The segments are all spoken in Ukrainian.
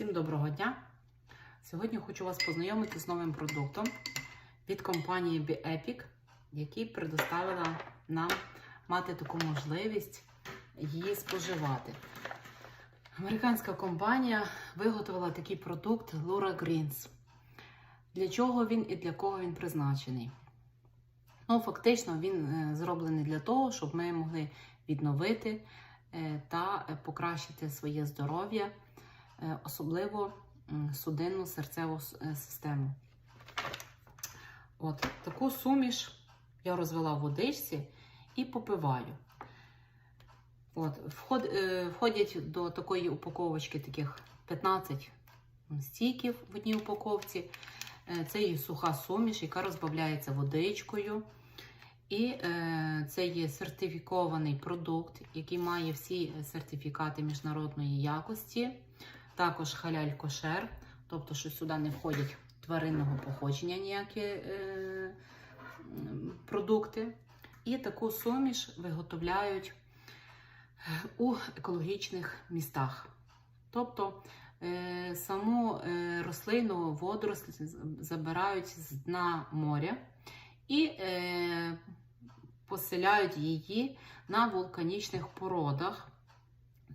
Всім доброго дня! Сьогодні хочу вас познайомити з новим продуктом від компанії BeEpic, який предоставила нам мати таку можливість її споживати. Американська компанія виготовила такий продукт Lura Greens. Для чого він і для кого він призначений? Ну, фактично, він е, зроблений для того, щоб ми могли відновити е, та е, покращити своє здоров'я, особливо судинну серцеву е, систему. От таку суміш я розвела в водичці і попиваю. От, е, входять до такої упаковочки таких 15 стіків в одній упаковці. Е, Це є суха суміш, яка розбавляється водичкою. І е, це є сертифікований продукт, який має всі сертифікати міжнародної якості. Також халяль кошер, тобто, що сюди не входять тваринного походження ніякі е, продукти. І таку суміш виготовляють е, у екологічних містах. Тобто е, саму е, рослину водоросль з- забирають з дна моря і е, поселяють її на вулканічних породах,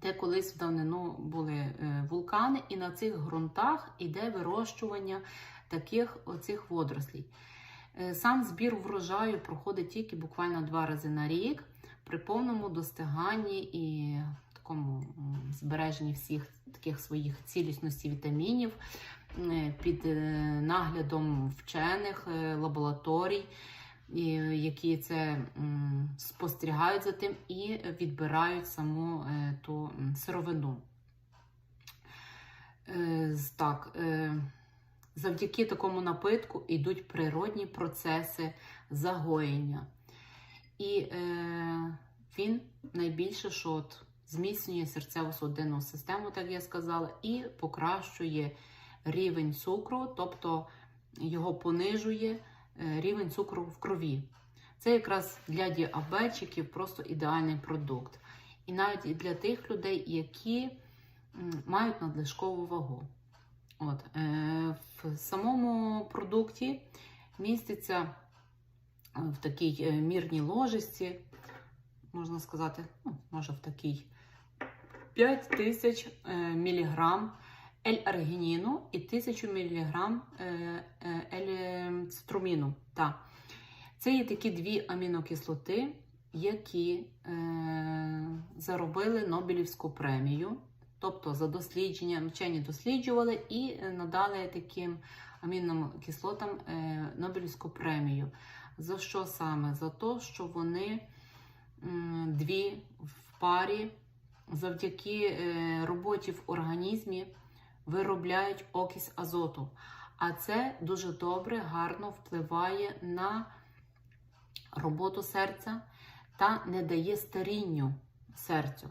де колись в давнину були е, вулкани, і на цих ґрунтах іде вирощування таких оцих водорослей. Е, Сам збір врожаю проходить тільки буквально два рази на рік при повному достиганні і такому збереженні всіх таких своїх цілісності вітамінів е, під наглядом вчених лабораторій, які це спостерігають за тим і відбирають саму е, ту сировину. Е, Так, е, завдяки такому напитку йдуть природні процеси загоєння. І е, він найбільше, що от зміцнює серцево-судинну систему, так я сказала, і покращує рівень цукру, тобто його понижує е, рівень цукру в крові. Це якраз для діабетчиків просто ідеальний продукт. І навіть для тих людей, які мають надлишкову вагу. От, е, в самому продукті міститься е, в такій е, мірній ложечці, можна сказати, ну, може в такій 5 тисяч е, міліграм L-аргініну і 1000 міліграм е, е, L-цитруміну. Так. Це є такі дві амінокислоти, які е, заробили Нобелівську премію. Тобто за дослідження, вчені досліджували і е, надали таким амінним кислотам е, Нобелівську премію. За що саме? За те, що вони дві в парі завдяки роботі в організмі виробляють окись азоту. А це дуже добре, гарно впливає на роботу серця та не дає старінню серцю.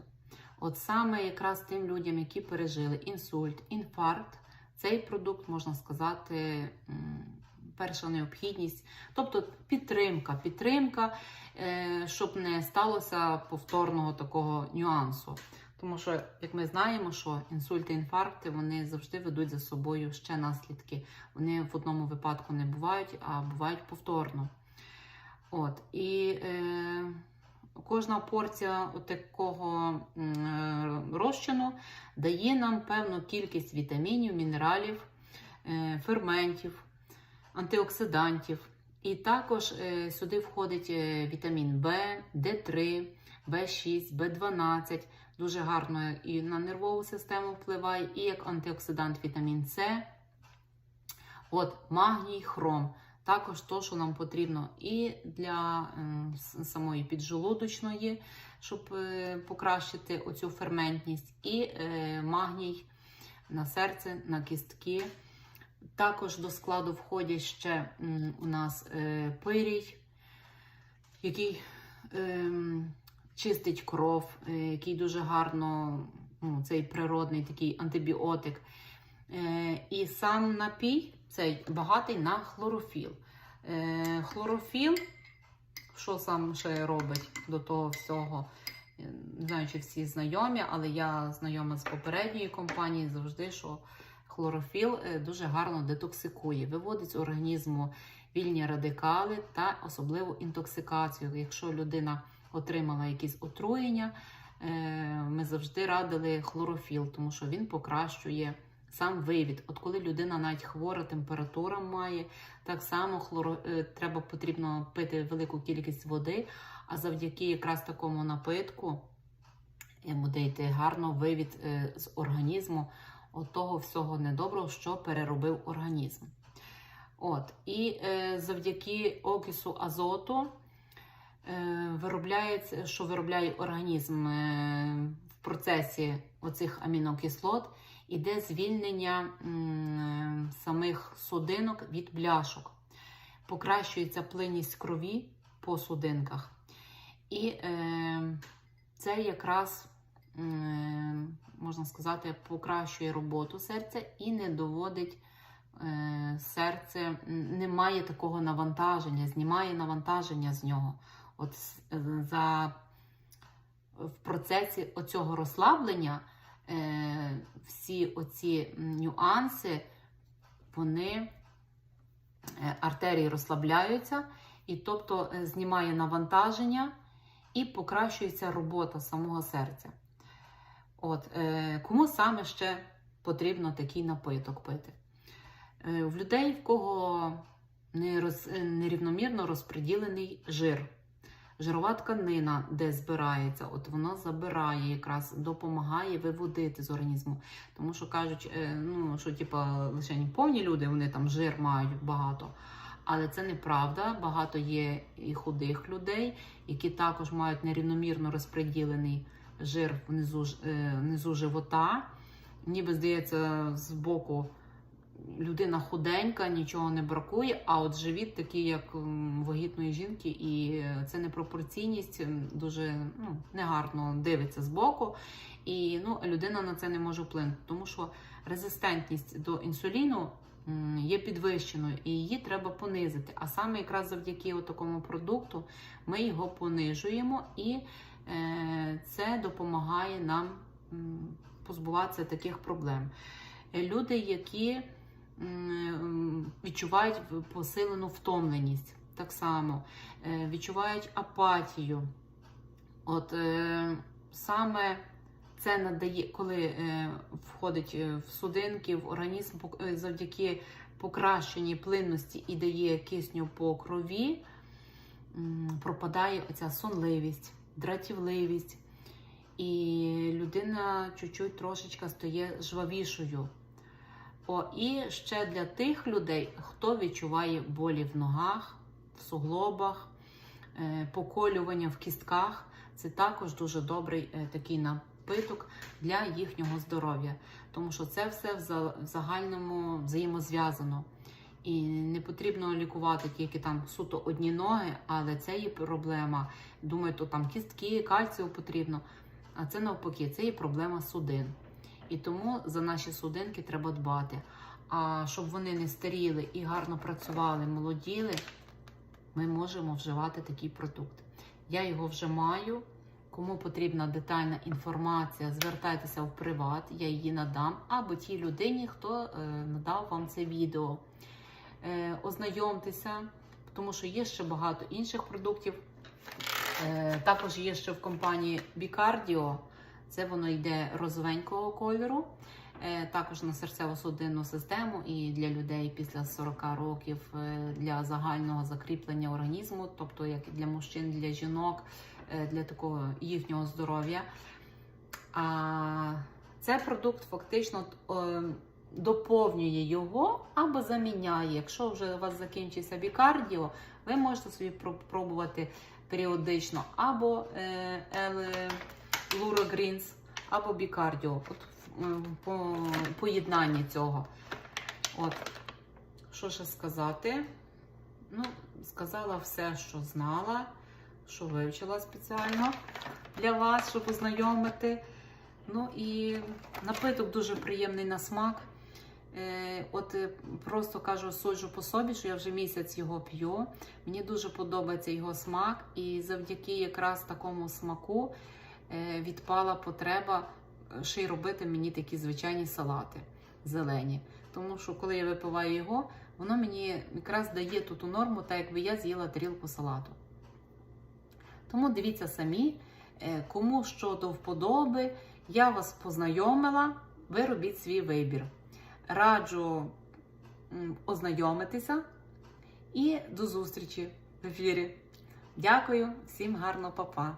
От саме якраз тим людям, які пережили інсульт, інфаркт, цей продукт, можна сказати, перша необхідність, тобто підтримка, підтримка, е, щоб не сталося повторного такого нюансу. Тому що, як ми знаємо, що інсульти, інфаркти вони завжди ведуть за собою ще наслідки. Вони в одному випадку не бувають, а бувають повторно. От, і е, кожна порція такого м, розчину дає нам певну кількість вітамінів, мінералів, е, ферментів, антиоксидантів. І також е, сюди входить е, вітамін В, Д3, В6, В12. Дуже гарно і на нервову систему впливає, і як антиоксидант вітамін С. От, магній, хром. Також то, що нам потрібно і для ем, самої піджелудочної, щоб е, покращити оцю ферментність, і е, магній на серце, на кістки. Також до складу входять ще у нас е, пирій, який ем, чистить кров, е, який дуже гарно, ну, цей природний такий антибіотик. Е, і сам напій цей багатий на хлорофіл. Е, хлорофіл, що сам ще робить до того всього? не знаю, чи всі знайомі, але я знайома з попередньої компанії завжди, що хлорофіл дуже гарно детоксикує, виводить з організму вільні радикали та особливу інтоксикацію. Якщо людина отримала якісь отруєння, е, ми завжди радили хлорофіл, тому що він покращує сам вивід. От коли людина навіть хвора, температура має, так само хлоро... е, треба потрібно пити велику кількість води, а завдяки якраз такому напитку буде йти гарно вивід е, з організму от того всього недоброго, що переробив організм. От, І е, завдяки окису азоту виробляється, що виробляє організм е, в процесі оцих амінокислот, іде звільнення м, самих судинок від бляшок. Покращується плинність крові по судинках. І е, це якраз, е, можна сказати, покращує роботу серця і не доводить е, серце, немає такого навантаження, знімає навантаження з нього. От за, в процесі оцього розслаблення е, всі оці нюанси, вони е, артерії розслабляються, і тобто е, знімає навантаження і покращується робота самого серця. От, е, кому саме ще потрібно такий напиток пити? Е, в людей, в кого е, нерівномірно розподілений жир. Жирова тканина, де збирається, от вона забирає, якраз допомагає виводити з організму. Тому що кажуть, е, ну що типа лише повні люди, вони там жир мають багато. Але це неправда. Багато є і худих людей, які також мають нерівномірно розподілений жир внизу, е, внизу живота. Ніби здається, з боку людина худенька, нічого не бракує, а от живіт такий, як вагітної жінки, і е, це непропорційність дуже ну, негарно дивиться з боку. І ну, людина на це не може вплинути, тому що резистентність до інсуліну є підвищеною, і її треба понизити. А саме якраз завдяки такому продукту ми його понижуємо, і е, це допомагає нам позбуватися таких проблем. Е, Люди, які відчувають посилену втомленість, так само е, відчувають апатію. От е, саме це надає, коли е, входить в судинки, в організм завдяки покращеній плинності і дає кисню по крові, пропадає оця сонливість, дратівливість, і людина чуть-чуть трошечка стає жвавішою. О, і ще для тих людей, хто відчуває болі в ногах, в суглобах, е, поколювання в кістках, це також дуже добрий е, такий напиток для їхнього здоров'я, тому що це все в загальному взаємозв'язано. І не потрібно лікувати тільки там суто одні ноги, але це є проблема. Думаю, то там кістки, кальцію потрібно. А це навпаки, це є проблема судин. І тому за наші судинки треба дбати. А щоб вони не старіли і гарно працювали, молоділи, ми можемо вживати такий продукт. Я його вже маю. Кому потрібна детальна інформація, звертайтеся в приват, я її надам, або тій людині, хто е, надав вам це відео. Е, ознайомтеся, тому що є ще багато інших продуктів. Е, також є ще в компанії Bicardio. Це воно йде розовенького кольору. Е, також на серцево-судинну систему і для людей після 40 років е, для загального закріплення організму, тобто як і для мужчин, для жінок, е, для такого їхнього здоров'я. А цей продукт фактично доповнює його або заміняє. Якщо вже у вас закінчиться бікардіо, ви можете собі пробувати періодично або Лура або бікардіо. От по поєднанні цього. От, що ще сказати? Ну, сказала все, що знала, що вивчила спеціально для вас, щоб ознайомити. Ну і напиток дуже приємний на смак. Е, От е, просто кажу, суджу по собі, що я вже місяць його п'ю. Мені дуже подобається його смак, і завдяки якраз такому смаку е, відпала потреба е, ще й робити мені такі звичайні салати зелені. Тому що коли я випиваю його, воно мені якраз дає ту ту норму, так якби я з'їла тарілку салату. Тому дивіться самі, е, кому що до вподоби, я вас познайомила, ви робіть свій вибір. Раджу ознайомитися і до зустрічі в ефірі. Дякую, всім гарного папа!